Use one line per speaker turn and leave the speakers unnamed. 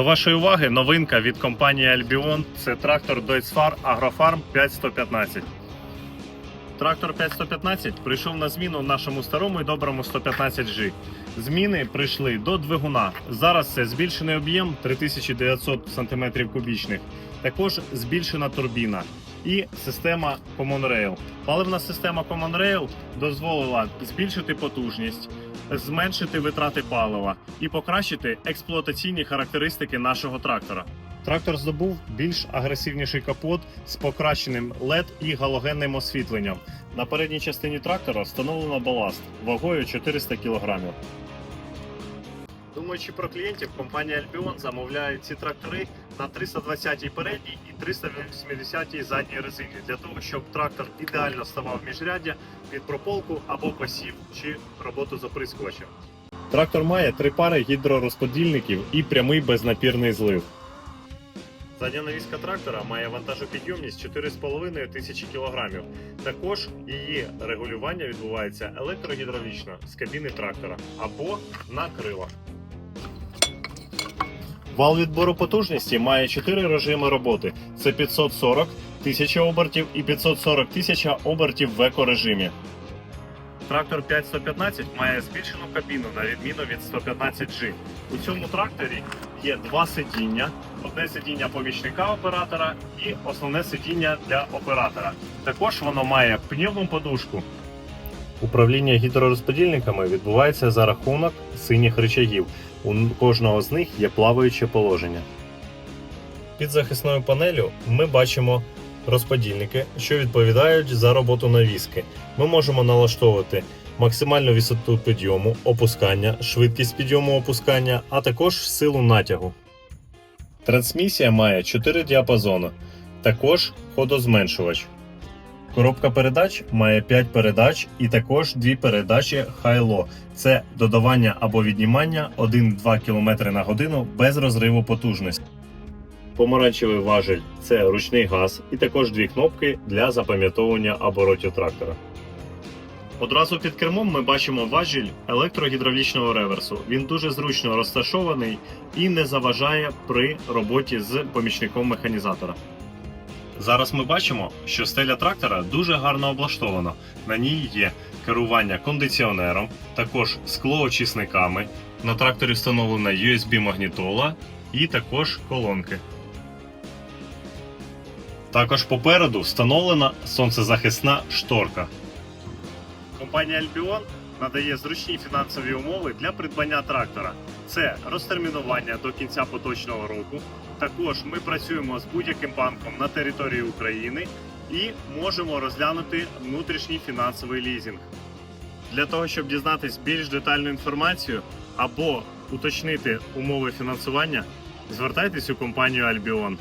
До вашої уваги новинка від компанії Albion. Це трактор Deutzfahr Agrofarm 5115. Трактор 5115 прийшов на зміну нашому старому і доброму 115G. Зміни прийшли до двигуна. Зараз це збільшений об'єм 3900 см кубічних. Також збільшена турбіна і система Common Rail. Паливна система Common Rail дозволила збільшити потужність, зменшити витрати палива і покращити експлуатаційні характеристики нашого трактора. Трактор здобув більш агресивніший капот з покращеним LED і галогенним освітленням. На передній частині трактора встановлено баласт вагою 400 кг. Думаючи про клієнтів, компанія Albion замовляє ці трактори на 320-й передній і 380-й задній резині для того, щоб трактор ідеально ставав в міжряддя під прополку або посів чи роботу з оприскувачем. Трактор має три пари гідророзподільників і прямий безнапірний злив. Задня навіска трактора має вантажопідйомність 4,5 тисячі кг. Також її регулювання відбувається електрогідравлічно з кабіни трактора або на крилах. Вал відбору потужності має 4 режими роботи: це 540 1000 обертів і 540 тисяч обертів в еко-режимі. Трактор 5115 має збільшену кабіну на відміну від 115G. У цьому тракторі є два сидіння: одне сидіння помічника оператора і основне сидіння для оператора. Також воно має пневму подушку. Управління гідророзподільниками відбувається за рахунок синіх рычагів. У кожного з них є плаваюче положення. Під захисною панелю ми бачимо розподільники, що відповідають за роботу навіски. Ми можемо налаштовувати максимальну висоту підйому, опускання, швидкість підйому опускання, а також силу натягу. Трансмісія має 4 діапазони, також ходозменшувач. Коробка передач має 5 передач і також 2 передачі High-Low. Це додавання або віднімання 1-2 км на годину без розриву потужності. Помаранчевий важель це ручний газ і також дві кнопки для запам'ятовування оборотів трактора. Одразу під кермом ми бачимо важіль електрогідравлічного реверсу. Він дуже зручно розташований і не заважає при роботі з помічником механізатора. Зараз ми бачимо, що стеля трактора дуже гарно облаштована. На ній є керування кондиціонером, також склоочисниками. На тракторі встановлена USB-магнітола і також колонки. Також попереду встановлена сонцезахисна шторка. Компанія Albion надає зручні фінансові умови для придбання трактора. Це розтермінування до кінця поточного року. Також ми працюємо з будь-яким банком на території України і можемо розглянути внутрішній фінансовий лізинг. Для того, щоб дізнатись більш детальну інформацію або уточнити умови фінансування, звертайтесь у компанію Albion.